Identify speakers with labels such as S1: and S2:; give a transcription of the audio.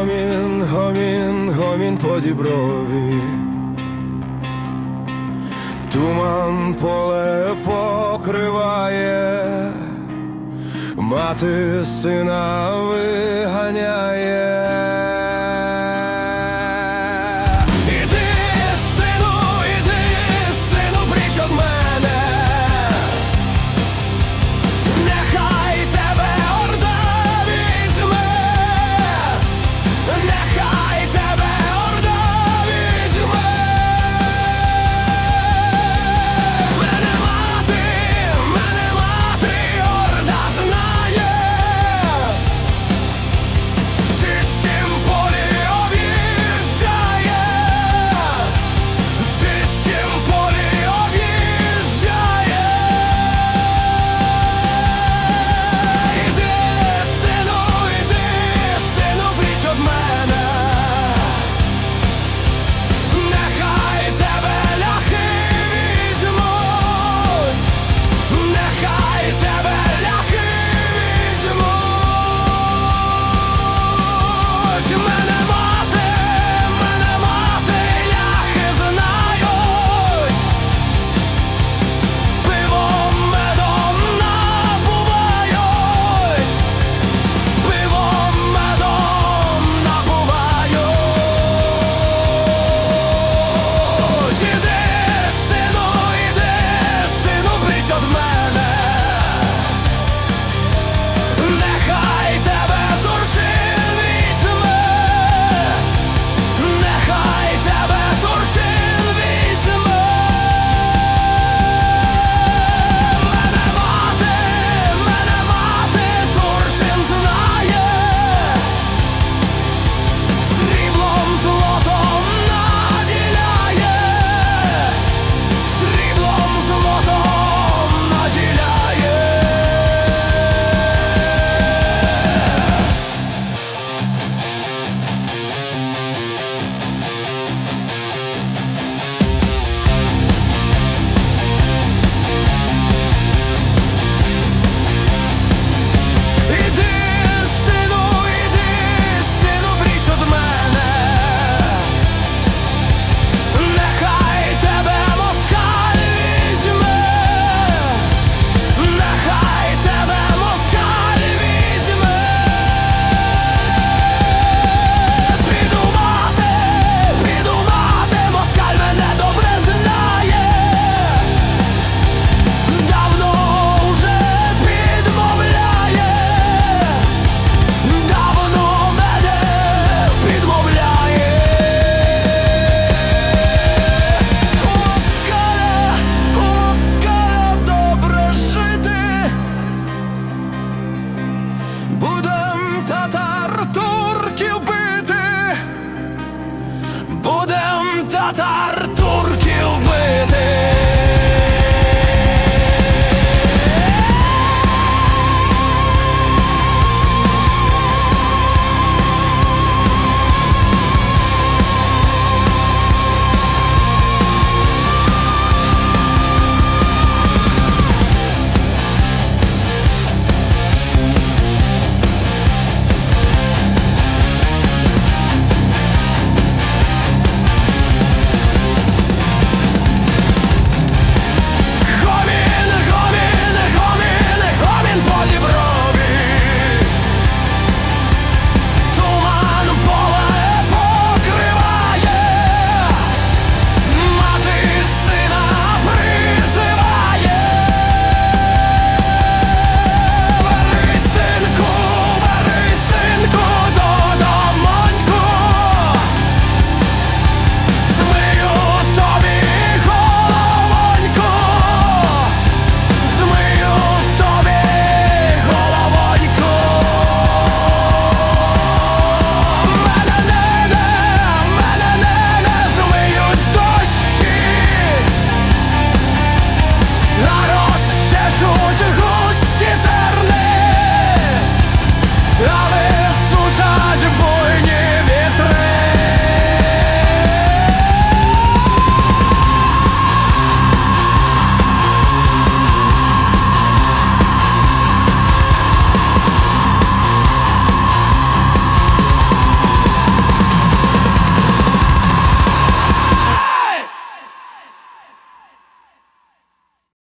S1: гомін, гомін, гомін по діброві, туман поле покриває, мати сина виганяє.